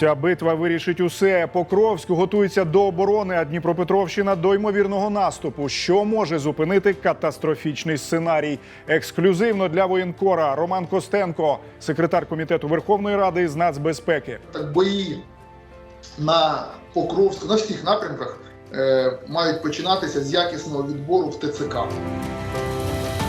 Ця битва вирішить усе. Покровськ готується до оборони, а Дніпропетровщина до ймовірного наступу. Що може зупинити катастрофічний сценарій? Ексклюзивно для воєнкора Роман Костенко, секретар комітету Верховної Ради з нацбезпеки. Так бої на Покровську, на всіх напрямках е, мають починатися з якісного відбору в ТЦК.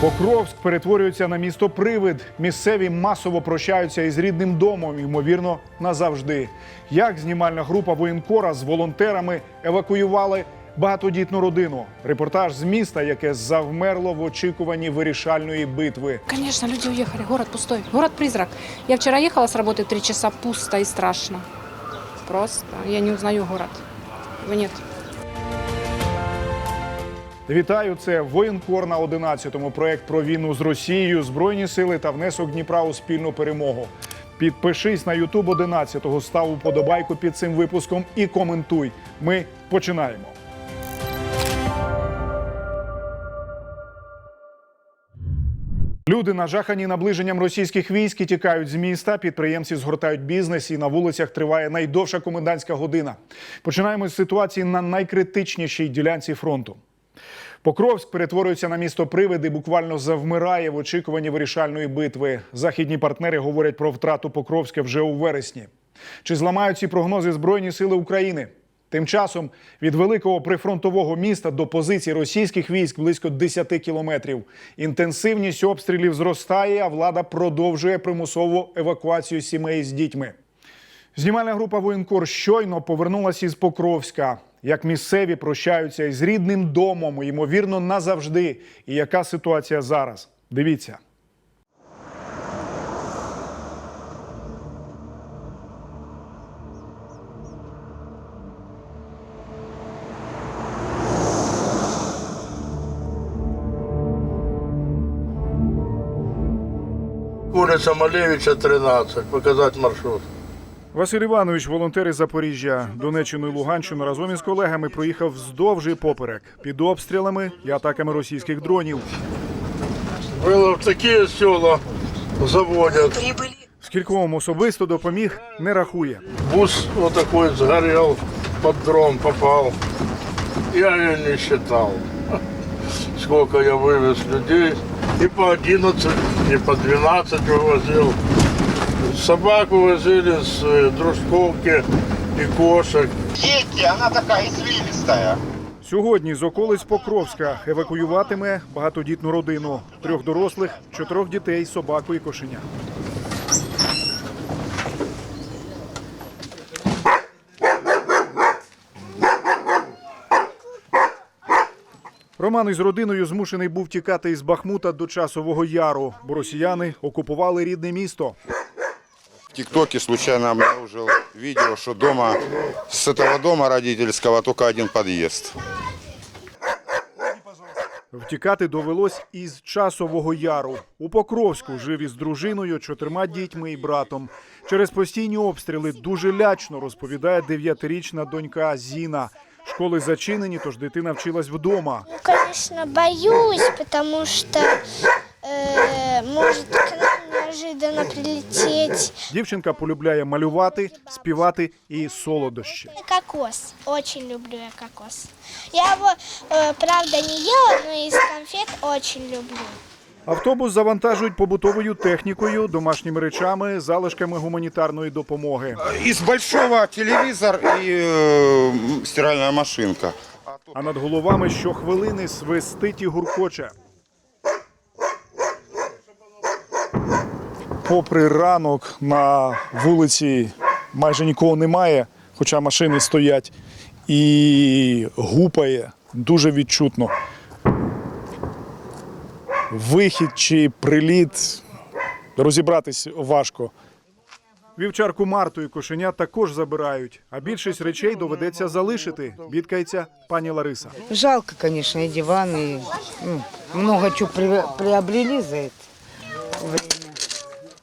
Покровськ перетворюється на місто привид. Місцеві масово прощаються із рідним домом, ймовірно, назавжди. Як знімальна група воєнкора з волонтерами евакуювали багатодітну родину? Репортаж з міста, яке завмерло в очікуванні вирішальної битви. Конечно, люди уехали, город пустой, город-призрак. Я вчера ехала с работы три часа, пусто и страшно. Просто я не узнаю город. Нет. Вітаю, це воєнкор на 11-му проект про війну з Росією, збройні сили та внесок Дніпра у спільну перемогу. Підпишись на Ютуб 11-го, став уподобайку під цим випуском і коментуй. Ми починаємо. Люди нажахані наближенням російських військ і тікають з міста. Підприємці згортають бізнес, і на вулицях триває найдовша комендантська година. Починаємо з ситуації на найкритичнішій ділянці фронту. Покровськ перетворюється на місто привиди, буквально завмирає в очікуванні вирішальної битви. Західні партнери говорять про втрату Покровська вже у вересні. Чи зламають ці прогнози Збройні сили України? Тим часом від великого прифронтового міста до позицій російських військ близько 10 кілометрів. Інтенсивність обстрілів зростає, а влада продовжує примусову евакуацію сімей з дітьми. Знімальна група воєнкор щойно повернулася із Покровська. Як місцеві прощаються із рідним домом, ймовірно, назавжди. І яка ситуація зараз? Дивіться. Улица Малевича, 13. Показать маршрут. Василь Іванович, волонтер із Запоріжжя, Донеччину і Луганщину разом із колегами проїхав вздовж і поперек під обстрілами і атаками російських дронів. Было в такие села заводят. Скільком особисто допоміг, не рахує. Бус вот такой сгорел, под дрон попал. Я ее не считал. Сколько я вывез людей. И по 11, и по 12 вывозил. Собак вывозили с э, Дружковки и кошек. Едьте, она такая извилистая. Сьогодні з околиць Покровська евакуюватиме багатодітну родину трьох дорослих, чотирьох дітей, собаку і кошеня. Роман із родиною змушений був тікати із Бахмута до часового яру, бо росіяни окупували рідне місто. В ТикТоке случайно обнаружил видео, что дома с этого дома родительского только один подъезд. Втікати довелось із часового яру. У Покровську жив із дружиною, чотирма дітьми і братом. Через постійні обстріли дуже лячно розповідає дев'ятирічна донька Зіна. Школи зачинені, тож дитина вчилась вдома. Ну, конечно, боюсь, потому что э, может неожиданно прилететь Дівчинка полюбляє малювати, співати і солодощі. кокос. Очень люблю я кокос. Я его, э, правда, не ела, но из конфет очень люблю. Автобус завантажують побутовою технікою, домашніми речами, залишками гуманітарної допомоги. Из большого телевизор и э, стиральная машинка. А над головами щохвилини свистить і гуркоче. Попри ранок на вулиці майже нікого немає, хоча машини стоять, і гупає дуже відчутно. Вихід чи приліт розібратись важко. Вівчарку Марту і кошеня також забирають, а більшість речей доведеться залишити. Бідкається пані Лариса. Жалко, конечно, и диван, и ну, чего при- приобрели за время.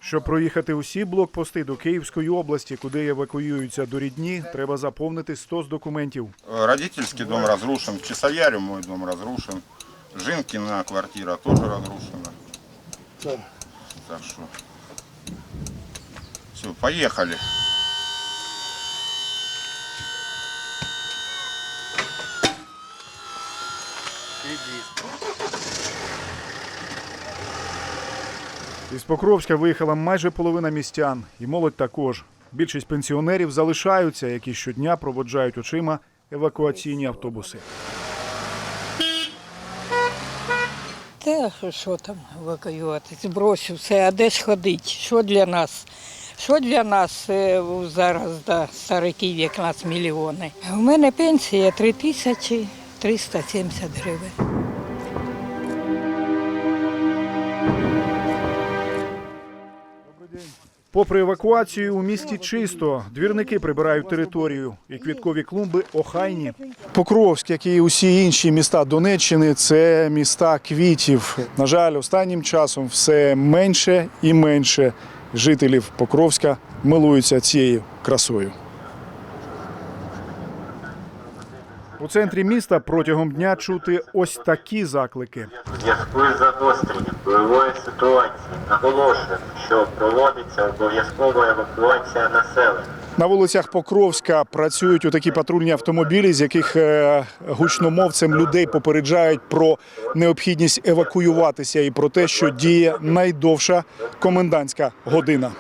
Щоб проїхати усі блокпости до Київської області, куди евакуюються до рідні, треба заповнити 100 з документів. Родительський Родительский дом розрушен, в мій мой дом розрушен, Жінкіна квартира теж розрушена. Так що, все, поехали. Із Покровська виїхала майже половина містян, і молодь також. Більшість пенсіонерів залишаються, які щодня проводжають очима евакуаційні автобуси. Та що там евакуювати? Збросив все, а де ж ходить? Що для нас? Що для нас е, зараз, да, стариків, як нас мільйони? У мене пенсія 3370 гривень. Попри евакуацію, у місті чисто. Двірники прибирають територію, і квіткові клумби охайні. Покровськ, як і усі інші міста Донеччини, це міста квітів. На жаль, останнім часом все менше і менше жителів Покровська милуються цією красою. У центрі міста протягом дня чути ось такі заклики. Зв'язку із загостренням бойової ситуації наголошуємо, що проводиться обов'язкова евакуація населення. На вулицях Покровська працюють у такі патрульні автомобілі, з яких е, гучномовцем людей попереджають про необхідність евакуюватися і про те, що діє найдовша комендантська година.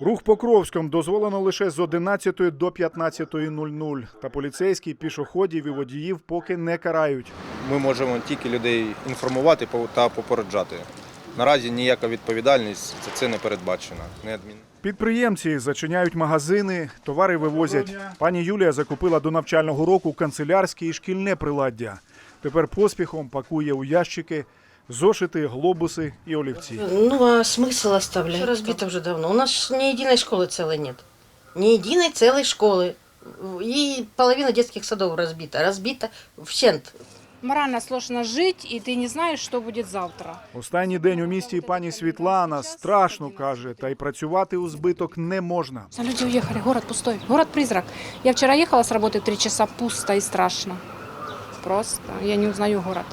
Рух Покровськом дозволено лише з 11 до 15.00. Та поліцейські пішоходів і водіїв поки не карають. Ми можемо тільки людей інформувати по- та попереджати. Наразі ніяка відповідальність за це не передбачена. Не адмін. Підприємці зачиняють магазини, товари вивозять. Пані Юлія закупила до навчального року канцелярське і шкільне приладдя. Тепер поспіхом пакує у ящики зошити, глобуси і олівці. Ну а смысл оставлять? Всё разбито уже давно. У нас ж ни единой школы целой нет. Ни единой целой школы. И половина детских садов разбита. Разбита вщент. Морально сложно жить, и ты не знаешь, что будет завтра. Останній день у місті пані Світлана страшно каже, та й працювати у збиток не можна. А люди уехали, город пустой, город-призрак. Я вчера ехала с работы три часа, пусто и страшно. Просто я не узнаю город.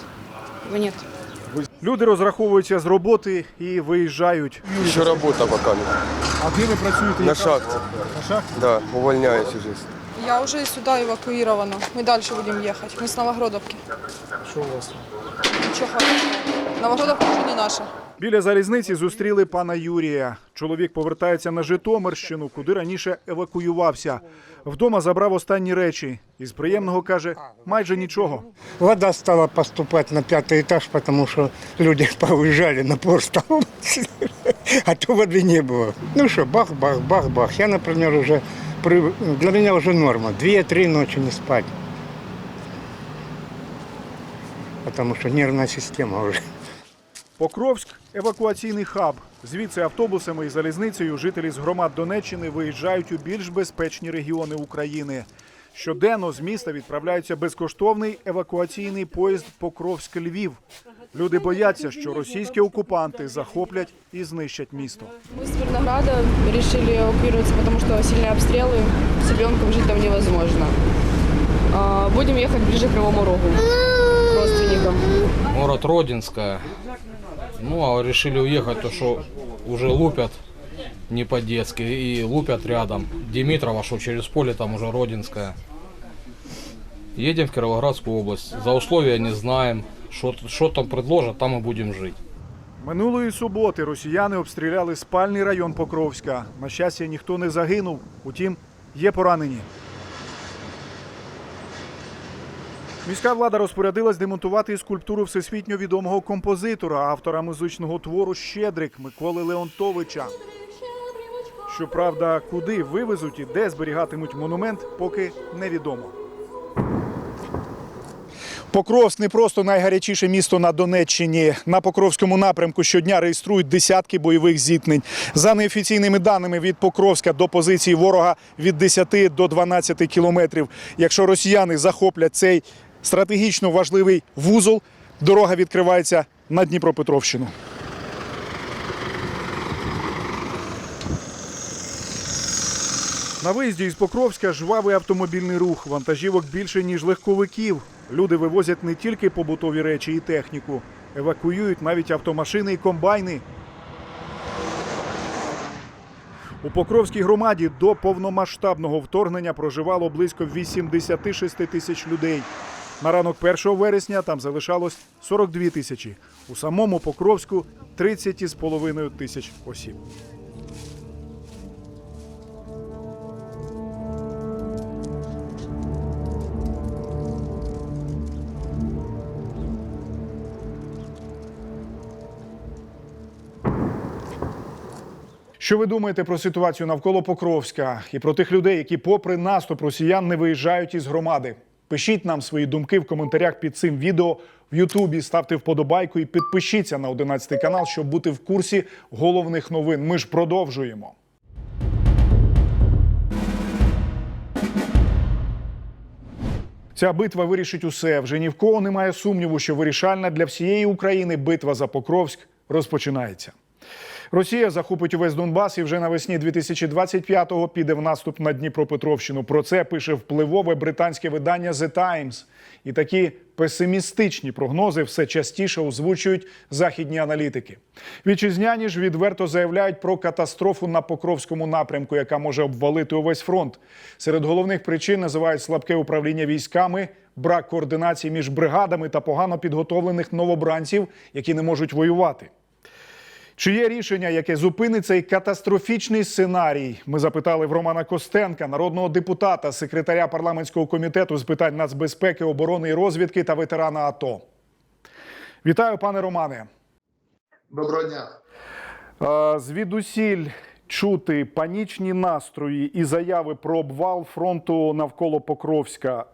Его нет. Люди розраховуються з роботи і виїжджають. Еще работа пока. А де ви працюєте? На шахте. На шахті? Да, увольняюсь уже. Я уже сюда эвакуирована. Мы дальше будем ехать. Мы с Новогродовки. Що у вас? Ничего хорошего. Новогродовка уже не наша. Біля залізниці зустріли пана Юрія. Чоловік повертається на Житомирщину, куди раніше евакуювався. Вдома забрав останні речі. Із приємного каже, майже нічого. Вода стала поступать на пятый этаж, потому что люди повыезжали, напор стал. А то воды не было. Ну что, бах, бах, бах, бах. Я, например, уже при- для меня уже норма. Две-три ночи не спать. Потому что нервная система уже. Покровськ евакуаційний хаб. Звідси автобусами і залізницею жителі з громад Донеччини виїжджають у більш безпечні регіони України. Щоденно з міста відправляється безкоштовний евакуаційний поїзд Покровськ-Львів. Люди бояться, що російські окупанти захоплять і знищать місто. Мы с Вернограда решили эвакуироваться, потому что сильные обстрелы. С ребенком жить там невозможно. А, Будем ехать ближе к Кривому Рогу. К родственникам. Город Родинская. Ну, а решили уехать, то что уже лупят не по-детски и лупят рядом. Димитрова, что через поле там уже Родинская. Едем в Кировоградскую область. За условия не знаем. Что что там предложат, там и будем жить. Минулої суботи росіяни обстріляли спальний район Покровська. На щастя, ніхто не загинув. Утім, є поранені. Міська влада розпорядилась демонтувати скульптуру всесвітньо відомого композитора, автора музичного твору Щедрик Миколи Леонтовича. Щоправда, куди вивезуть і де зберігатимуть монумент, поки невідомо. Покровськ не просто найгарячіше місто на Донеччині. На Покровському напрямку щодня реєструють десятки бойових зіткнень. За неофіційними даними від Покровська до позиції ворога від 10 до 12 кілометрів. Якщо росіяни захоплять цей стратегічно важливий вузол, дорога відкривається на Дніпропетровщину. На виїзді із Покровська жвавий автомобільний рух. Вантажівок більше, ніж легковиків. Люди вивозять не тільки побутові речі і техніку, евакуюють навіть автомашини і комбайни. У Покровській громаді до повномасштабного вторгнення проживало близько 86 тисяч людей. На ранок 1 вересня там залишалось 42 тисячі. У самому Покровську 30,5 тисяч осіб. Що ви думаєте про ситуацію навколо Покровська і про тих людей, які, попри наступ росіян, не виїжджають із громади? Пишіть нам свої думки в коментарях під цим відео в Ютубі. Ставте вподобайку і підпишіться на 11 канал, щоб бути в курсі головних новин. Ми ж продовжуємо. Ця битва вирішить усе. Вже ні в кого немає сумніву, що вирішальна для всієї України битва за Покровськ розпочинається. Росія захопить увесь Донбас і вже навесні 2025-го піде в наступ на Дніпропетровщину. Про це пише впливове британське видання The Times. І такі песимістичні прогнози все частіше озвучують західні аналітики. Вітчизняні ж відверто заявляють про катастрофу на Покровському напрямку, яка може обвалити увесь фронт. Серед головних причин називають слабке управління військами, брак координації між бригадами та погано підготовлених новобранців, які не можуть воювати. Чи є рішення, яке зупинить цей катастрофічний сценарій? Ми запитали в Романа Костенка, народного депутата, секретаря парламентського комітету з питань нацбезпеки, оборони і розвідки та ветерана АТО. Вітаю, пане Романе. Доброго дня. Звідусіль чути панічні настрої і заяви про обвал фронту навколо Покровська,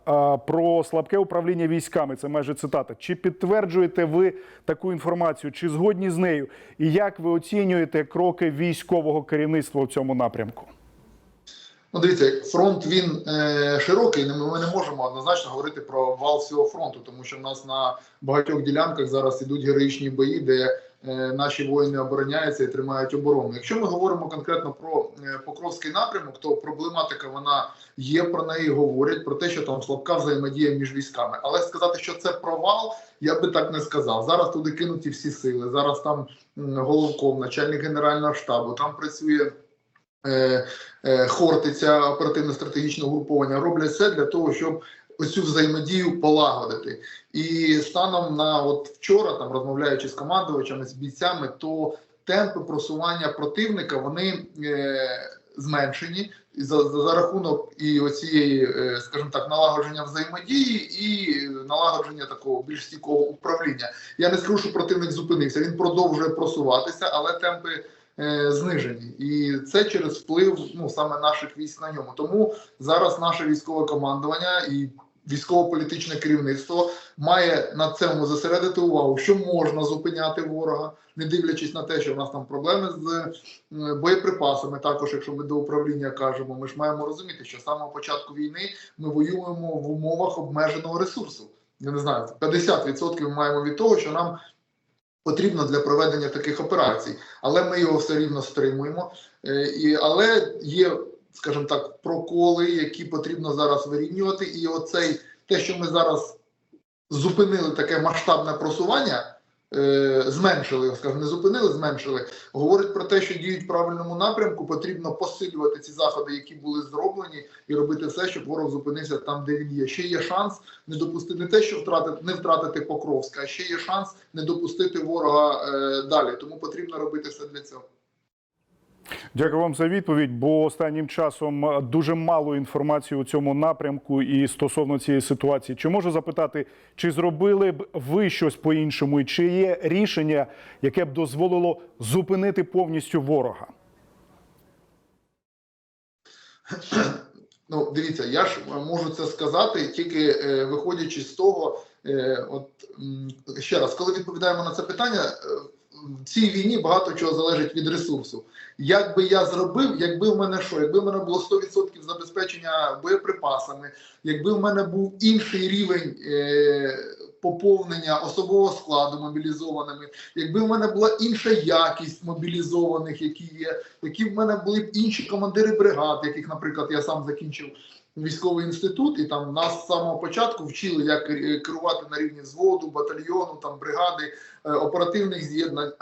про слабке управління військами. Це майже цитата. Чи підтверджуєте ви таку інформацію? Чи згодні з нею? І як ви оцінюєте кроки військового керівництва в цьому напрямку? Ну, дивіться, фронт він е, широкий. Ми не можемо однозначно говорити про вал всього фронту, тому що в нас на багатьох ділянках зараз ідуть героїчні бої, де наші воїни обороняються і тримають оборону. Якщо ми говоримо конкретно про е, Покровський напрямок, то проблематика вона є. Про неї говорять про те, що там слабка взаємодія між військами. Але сказати, що це провал, я би так не сказав. Зараз туди кинуті всі сили. Зараз там головком, начальник генерального штабу, там працює. Е, е, Хортиця оперативно-стратегічного груповання роблять все для того, щоб ось цю взаємодію полагодити. І станом на от вчора, там розмовляючи з командувачами, з бійцями, то темпи просування противника вони е, зменшені за, за, за рахунок і оцієї, е, скажімо так, налагодження взаємодії і налагодження такого більш стійкого управління. Я не скажу, що противник зупинився. Він продовжує просуватися, але темпи е, знижені, і це через вплив ну саме наших військ на ньому. Тому зараз наше військове командування і військово-політичне керівництво має на цьому зосередити увагу, що можна зупиняти ворога, не дивлячись на те, що в нас там проблеми з е, боєприпасами. Також, якщо ми до управління кажемо, ми ж маємо розуміти, що з самого початку війни ми воюємо в умовах обмеженого ресурсу. Я не знаю, 50% ми маємо від того, що нам потрібно для проведення таких операцій, але ми його все рівно стримуємо. Е, і, але є, скажімо так, проколи, які потрібно зараз вирівнювати. І оцей те, що ми зараз зупинили таке масштабне просування. е, Зменшили, скажімо, не зупинили, зменшили. Говорить про те, що діють в правильному напрямку. Потрібно посилювати ці заходи, які були зроблені, і робити все, щоб ворог зупинився там, де він є. Ще є шанс не допустити не те, що втратити, не втратити Покровська, а ще є шанс не допустити ворога е, далі. Тому потрібно робити все для цього. Дякую вам за відповідь. Бо останнім часом е, дуже мало інформації у цьому напрямку і стосовно цієї ситуації. Чи можу запитати, чи зробили б ви щось по-іншому, і чи є рішення, яке б дозволило зупинити повністю ворога? Ну, дивіться, я ж можу це сказати тільки е, виходячи з того, е, от ще раз, коли відповідаємо на це питання, е, в цій війні багато чого залежить від ресурсу. Як би я зробив, якби в мене що, якби в мене було 100% забезпечення боєприпасами, якби в мене був інший рівень е, поповнення особового складу мобілізованими, якби в мене була інша якість мобілізованих, які є, які в мене були б інші командири бригад, яких, наприклад, я сам закінчив військовий інститут, і там нас з самого початку вчили, як е, керувати на рівні взводу, батальйону, там бригади, е, оперативних з'єднань.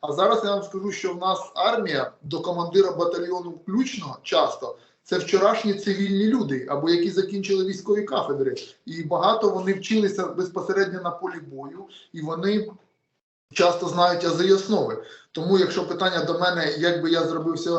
А зараз я вам скажу, що в нас армія до командира батальйону включно часто це вчорашні цивільні люди, або які закінчили військові кафедри. І багато вони вчилися безпосередньо на полі бою, і вони часто знають й основи. Тому, якщо питання до мене, як би я зробив все,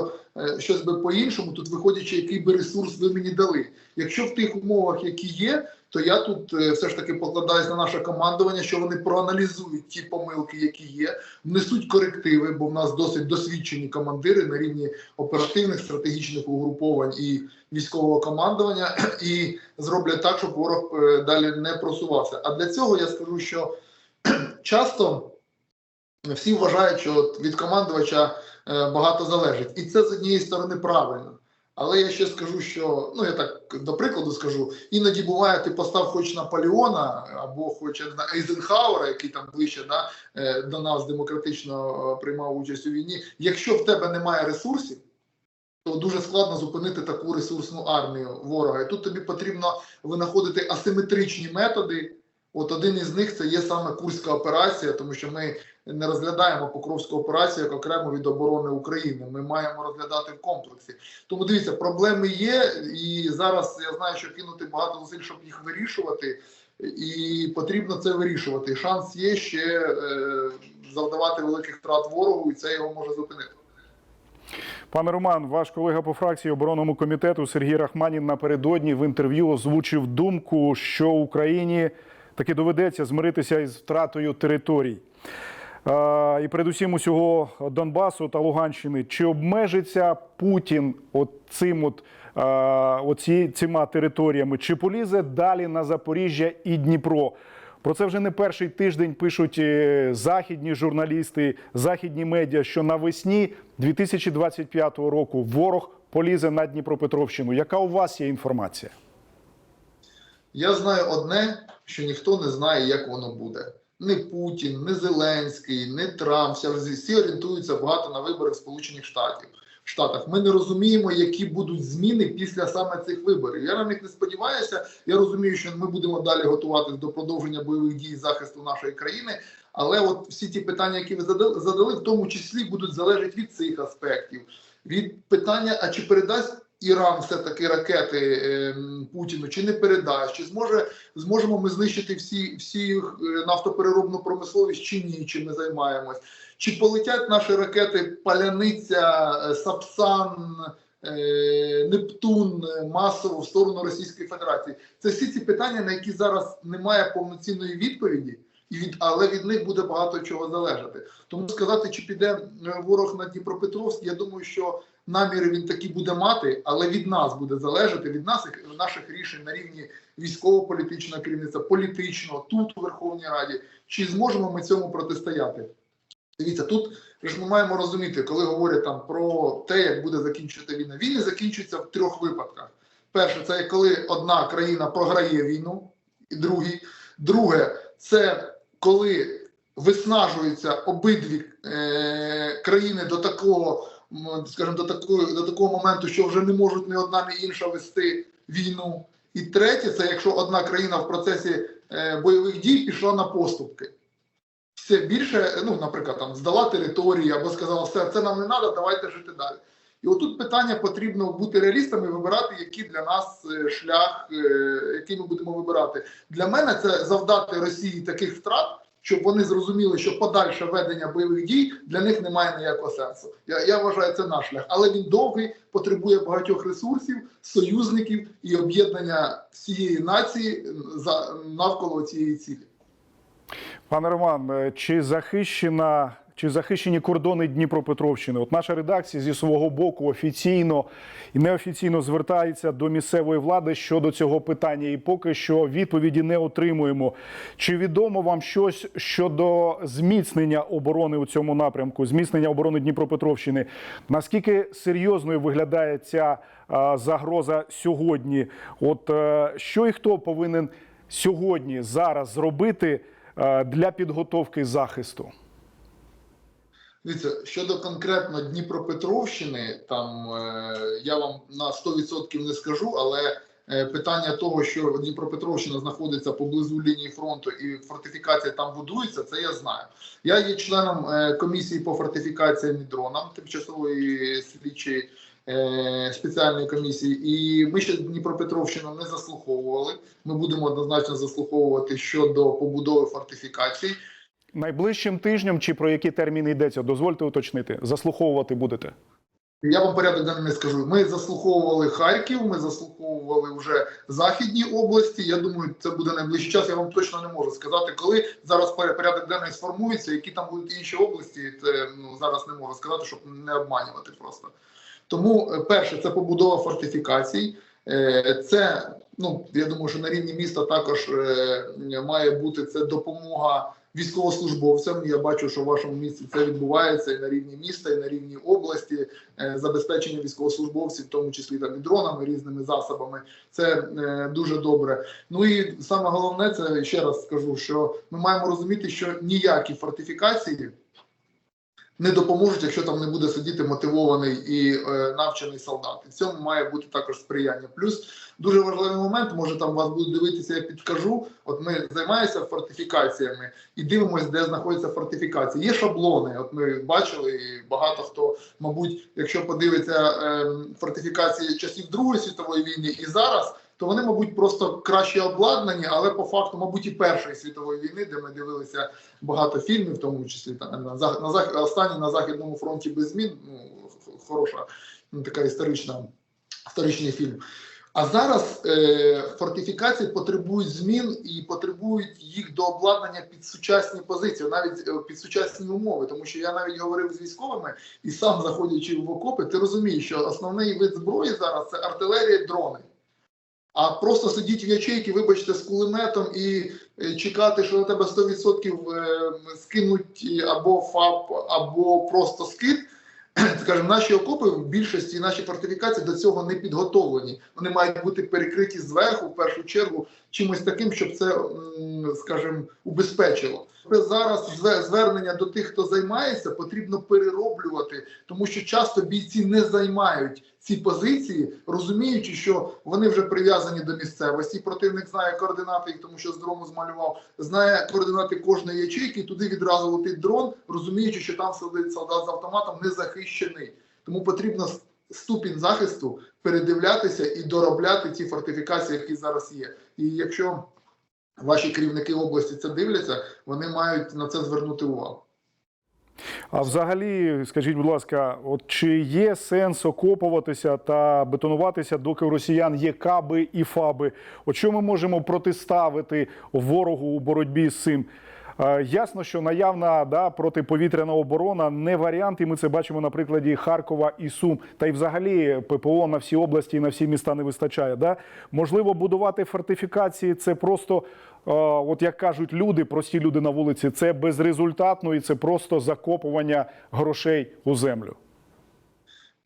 щось би по-іншому, тут виходячи, який би ресурс ви мені дали. Якщо в тих умовах, які є, то я тут е, все ж таки покладаюсь на наше командування, що вони проаналізують ті помилки, які є, внесуть корективи, бо в нас досить досвідчені командири на рівні оперативних стратегічних угруповань і військового командування, і зроблять так, щоб ворог е, далі не просувався. А для цього я скажу, що часто всі вважають, що від командувача е, багато залежить, і це з однієї сторони правильно. Але я ще скажу, що ну я так до прикладу скажу, іноді буває, ти постав хоч Наполеона або хоч не Ейзенхауера, який там ближче да, е, до нас демократично е, приймав участь у війні. Якщо в тебе немає ресурсів, то дуже складно зупинити таку ресурсну армію ворога. І тут тобі потрібно винаходити асиметричні методи. От один із них це є саме Курська операція, тому що ми не розглядаємо Покровську операцію як окремо від оборони України. Ми маємо розглядати в комплексі. Тому дивіться, проблеми є, і зараз я знаю, що кинути багато зусиль, щоб їх вирішувати, і потрібно це вирішувати. Шанс є ще е, завдавати великих втрат ворогу, і це його може зупинити. Пане Роман, ваш колега по фракції оборонному комітету Сергій Рахманін напередодні в інтерв'ю озвучив думку, що Україні таки доведеться змиритися із втратою територій. І передусім усього Донбасу та Луганщини. Чи обмежиться Путін от цим от, оці, цими територіями? Чи полізе далі на Запоріжжя і Дніпро? Про це вже не перший тиждень пишуть е, західні журналісти, західні медіа, що навесні 2025 року ворог полізе на Дніпропетровщину. Яка у вас є інформація? Я знаю одне, що ніхто не знає, як воно буде. Не Путін, не Зеленський, не Трамп. Всі, орієнтуються багато на вибори в Сполучених Штатів. Штатах ми не розуміємо, які будуть зміни після саме цих виборів. Я на них не сподіваюся. Я розумію, що ми будемо далі готуватися до продовження бойових дій захисту нашої країни. Але от всі ті питання, які ви задали, в тому числі будуть залежати від цих аспектів, від питання: а чи передасть Іран все таки ракети е, Путіну, чи не передасть, чи зможе зможемо ми знищити всі всі е, нафтопереробну промисловість, чи ні, чим ми займаємось. Чи полетять наші ракети Паляниця, е, Сапсан, е, Нептун е, масово в сторону Російської Федерації? Це всі ці питання, на які зараз немає повноцінної відповіді, і від але від них буде багато чого залежати. Тому сказати, чи піде е, ворог на Дніпропетровськ, я думаю, що наміри він такі буде мати, але від нас буде залежати від нас наших рішень на рівні військово-політичного керівництва, політичного тут у Верховній Раді. Чи зможемо ми цьому протистояти? Дивіться, тут ж ми маємо розуміти, коли говорять там про те, як буде закінчувати війна. Війни закінчуються в трьох випадках. Перше, це коли одна країна програє війну, і другий. Друге, це коли виснажуються обидві е, країни до такого, скажімо, до такого, до такого моменту, що вже не можуть ні одна, ні інша вести війну. І третє, це якщо одна країна в процесі е, бойових дій пішла на поступки все більше, ну, наприклад, там здала території або сказала, все, це нам не треба, давайте жити далі. І отут питання потрібно бути реалістами, і вибирати, який для нас е, шлях, е, який ми будемо вибирати. Для мене це завдати Росії таких втрат, щоб вони зрозуміли, що подальше ведення бойових дій для них не має ніякого сенсу. Я, я вважаю, це наш шлях, але він довгий, потребує багатьох ресурсів, союзників і об'єднання всієї нації за навколо цієї цілі. Пане Роман, е, чи захищена чи захищені кордони Дніпропетровщини? От наша редакція зі свого боку офіційно і неофіційно звертається до місцевої влади щодо цього питання, і поки що відповіді не отримуємо. Чи відомо вам щось щодо зміцнення оборони у цьому напрямку, зміцнення оборони Дніпропетровщини? Наскільки серйозною виглядає ця е, загроза сьогодні? От е, що і хто повинен сьогодні зараз зробити? е, Для підготовки захисту Дивіться, щодо конкретно Дніпропетровщини, там е, я вам на 100% не скажу, але е, питання того, що Дніпропетровщина знаходиться поблизу лінії фронту і фортифікація там будується, це я знаю. Я є членом е, комісії по фортифікаціям і дронам тимчасової слідчої спеціальної комісії. І ми ще Дніпропетровщину не заслуховували. Ми будемо однозначно заслуховувати щодо побудови фортифікацій. Найближчим тижнем чи про які терміни йдеться? Дозвольте уточнити. Заслуховувати будете. Я вам порядок не скажу. Ми заслуховували Харків, ми заслуховували вже західні області. Я думаю, це буде найближчий час. Я вам точно не можу сказати, коли зараз порядок денний сформується, які там будуть інші області. Це ну зараз не можу сказати, щоб не обманювати просто. Тому е, перше, це побудова фортифікацій. Е, Це ну я думаю, що на рівні міста також е, має бути це допомога військовослужбовцям. Я бачу, що в вашому місті це відбувається і на рівні міста, і на рівні області. Е, Забезпечення військовослужбовців, в тому числі там і дронами, різними засобами. Це е, дуже добре. Ну і саме головне, це ще раз скажу, що ми маємо розуміти, що ніякі фортифікації не допоможуть, якщо там не буде сидіти мотивований і е, навчений солдат. І в цьому має бути також сприяння. Плюс дуже важливий момент, може там вас будуть дивитися, я підкажу. От ми займаємося фортифікаціями і дивимося, де знаходяться фортифікації. Є шаблони. От ми бачили, і багато хто, мабуть, якщо подивиться е, фортифікації часів Другої світової війни і зараз. То вони, мабуть, просто краще обладнані, але по факту, мабуть, і Першої світової війни, де ми дивилися багато фільмів, в тому числі там на на останній на західному фронті без змін. Ну хороша ну, така історична історичний фільм. А зараз е, фортифікації потребують змін і потребують їх до обладнання під сучасні позиції, навіть е, під сучасні умови. Тому що я навіть говорив з військовими і сам заходячи в окопи, ти розумієш, що основний вид зброї зараз це артилерія, дрони. А просто сидіти в ячейці, вибачте, з кулеметом і е, чекати, що на тебе 100% е, скинуть або ФАП, або просто скид. Скажімо, наші окопи в більшості наші фортифікації до цього не підготовлені. Вони мають бути перекриті зверху, в першу чергу, чимось таким, щоб це, скажімо, убезпечило. Зараз звернення до тих, хто займається, потрібно перероблювати, тому що часто бійці не займають ці позиції, розуміючи, що вони вже прив'язані до місцевості. Противник знає координати їх, тому що з дрому змалював, знає координати кожної ячейки, туди відразу летить дрон, розуміючи, що там сидить солдат з автоматом не захищений. Тому потрібно ступінь захисту передивлятися і доробляти ті фортифікації, які зараз є. І якщо ваші керівники області це дивляться, вони мають на це звернути увагу. А взагалі, скажіть, будь ласка, от чи є сенс окопуватися та бетонуватися, доки у росіян є каби і фаби? От що ми можемо протиставити ворогу у боротьбі з цим? Е, Ясно, що наявна да, протиповітряна оборона не варіант, і ми це бачимо на прикладі Харкова і Сум. Та й взагалі ППО на всі області і на всі міста не вистачає. Да? Можливо, будувати фортифікації це просто, от як кажуть люди, прості люди на вулиці, це безрезультатно і це просто закопування грошей у землю.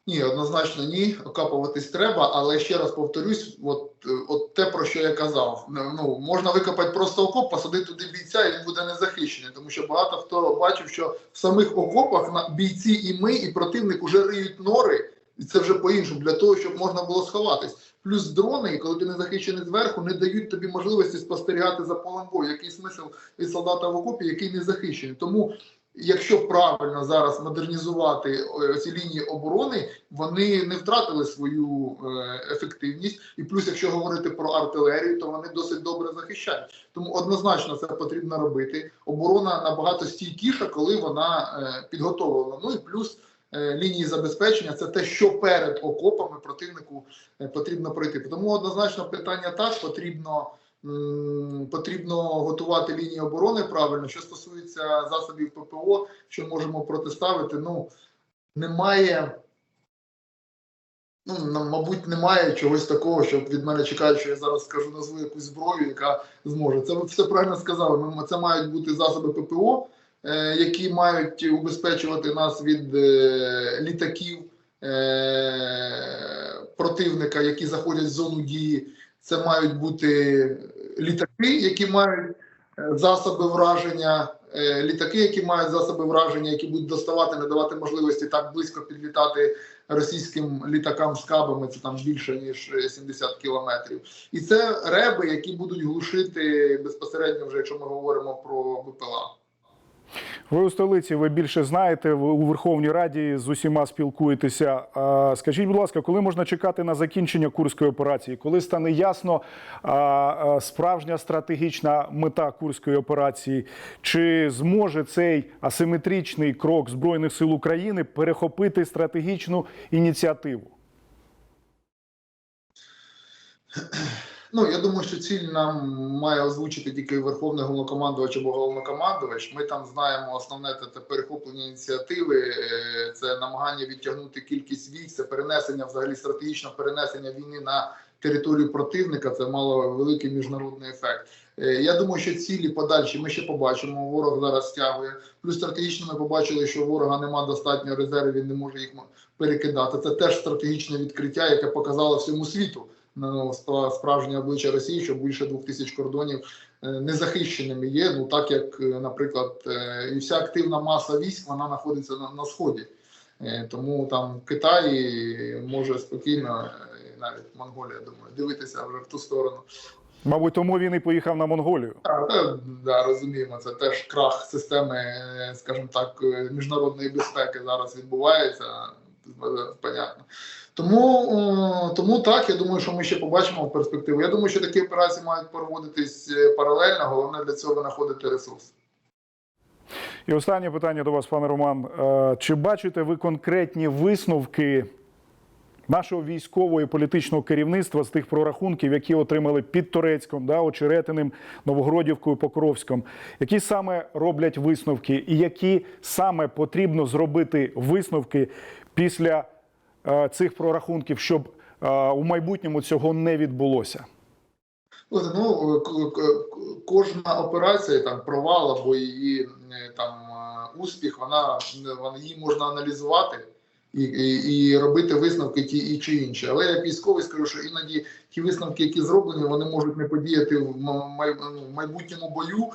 Ні, однозначно ні. Окапуватись треба, але ще раз повторюсь, от, е, от те, про що я казав. Ну можна викопати просто окоп, посадити туди бійця, і він буде незахищений. Тому що багато хто бачив, що в самих окопах на бійці і ми, і противник уже риють нори, і це вже по-іншому, для того, щоб можна було сховатись. Плюс дрони, коли ти не захищений зверху, не дають тобі можливості спостерігати за полем бою. Який смисл від солдата в окопі, який не захищений. Тому якщо правильно зараз модернізувати е, ці лінії оборони, вони не втратили свою е, ефективність. І плюс, якщо говорити про артилерію, то вони досить добре захищають. Тому однозначно це потрібно робити. Оборона набагато стійкіша, коли вона е, підготовлена. Ну і плюс. Е, Лінії забезпечення це те, що перед окопами противнику е, потрібно пройти. Тому однозначно питання так потрібно потрібно готувати лінії оборони правильно. Що стосується засобів ППО, що можемо протиставити, ну немає. Ну, мабуть, немає чогось такого, щоб від мене чекають, що я зараз скажу назву якусь зброю, яка зможе. Це ви все правильно сказали. Це мають бути засоби ППО, які мають убезпечувати нас від е, літаків е, противника, які заходять в зону дії. Це мають бути літаки, які мають е, засоби враження, е, літаки, які мають засоби враження, які будуть доставати, не давати можливості так близько підлітати російським літакам з кабами. Це там більше ніж е, 70 кілометрів. І це реби, які будуть глушити безпосередньо, вже якщо ми говоримо про БПЛА. Ви у столиці, ви більше знаєте, ви у Верховній Раді з усіма спілкуєтеся. Скажіть, будь ласка, коли можна чекати на закінчення курської операції? Коли стане ясно справжня стратегічна мета курської операції? Чи зможе цей асиметричний крок Збройних сил України перехопити стратегічну ініціативу? Ну, я думаю, що ціль нам має озвучити тільки Верховний головнокомандувач або головнокомандувач. Ми там знаємо основне це, перехоплення ініціативи, е, це намагання відтягнути кількість військ, це перенесення, взагалі стратегічне перенесення війни на територію противника. Це мало великий міжнародний ефект. Е, Я думаю, що цілі подальші ми ще побачимо. Ворог зараз стягує. Плюс стратегічно ми побачили, що ворога немає достатньо резервів, він не може їх перекидати. Це теж стратегічне відкриття, яке показало всьому світу справжнє обличчя Росії, що більше двох тисяч кордонів е, незахищеними є. Ну так як, е, наприклад, е, і вся активна маса військ вона знаходиться на, на сході. Тому там Китай може спокійно, навіть Монголія, думаю, дивитися вже в ту сторону. Мабуть, тому він і поїхав на Монголію. Так, та, да, розуміємо, це теж крах системи, скажімо так, міжнародної безпеки зараз відбувається. Понятно. Тому, тому так, я думаю, що ми ще побачимо в перспективу. Я думаю, що такі операції мають проводитись е, паралельно. Головне для цього знаходити ресурс. І останнє питання до вас, пане Роман. Е, Чи бачите ви конкретні висновки нашого військового і політичного керівництва з тих прорахунків, які отримали під Турецьком, да, Очеретиним, Новогродівкою, Покровськом? Які саме роблять висновки, і які саме потрібно зробити висновки після е, цих прорахунків, щоб е, у майбутньому цього не відбулося? Ну, к- кожна операція, там провал або її е, там е, успіх, вона її можна аналізувати і, і, і робити висновки ті і чи інші. Але як військовий скажу, що іноді ті висновки, які зроблені, вони можуть не подіяти ну, в майбутньому бою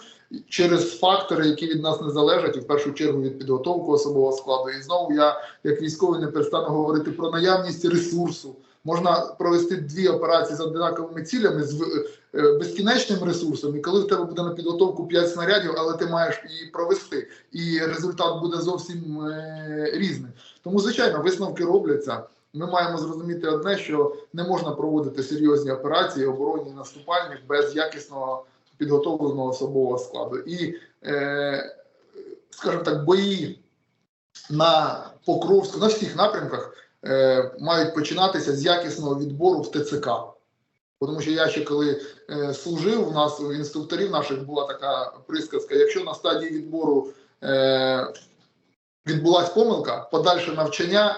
через фактори, які від нас не залежать, і в першу чергу від підготовки особового складу. І знову я, як військовий, не перестану говорити про наявність ресурсу. Можна провести дві операції з однаковими цілями з безкінечним ресурсом, і коли в тебе буде на підготовку 5 снарядів, але ти маєш її провести, і результат буде зовсім е, різним. Тому, звичайно, висновки робляться. Ми маємо зрозуміти одне, що не можна проводити серйозні операції, оборонні наступальні без якісного підготовленого особового складу. І, е, скажімо так, бої на Покровську, на всіх напрямках е, мають починатися з якісного відбору в ТЦК. Тому що я ще коли е, служив, у нас у інструкторів наших була така присказка: якщо на стадії відбору е, відбулась помилка, подальше навчання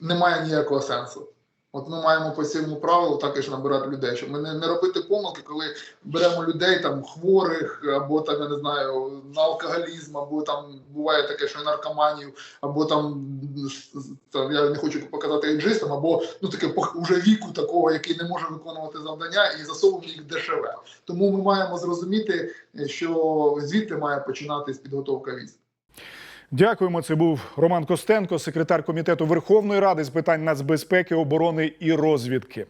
не має ніякого сенсу. От ми маємо по цьому правилу також набирати людей, щоб ми не, не робити помилки, коли беремо людей там хворих, або там я не знаю на алкоголізм, або там буває таке, що наркоманів, або там, там я не хочу показати ейджистам, або ну таке уже віку такого, який не може виконувати завдання, і засовуємо їх дешеве. Тому ми маємо зрозуміти, що звідти має починатись підготовка військ. Дякуємо. Це був Роман Костенко, секретар комітету Верховної Ради з питань нацбезпеки, оборони і розвідки.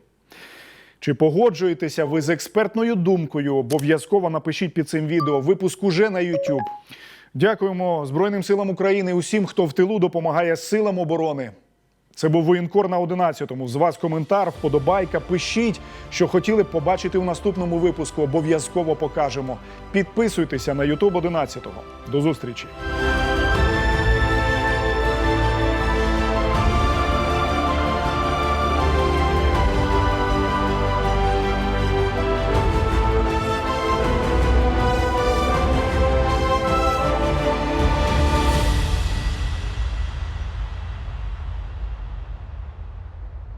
Чи погоджуєтеся ви з експертною думкою? Обов'язково напишіть під цим відео. Випуск уже на YouTube. Дякуємо Збройним силам України усім, хто в тилу допомагає силам оборони. Це був воєнкор на 11-му. З вас коментар, вподобайка. Пишіть, що хотіли б побачити у наступному випуску. Обов'язково покажемо. Підписуйтеся на YouTube 11-го. До зустрічі.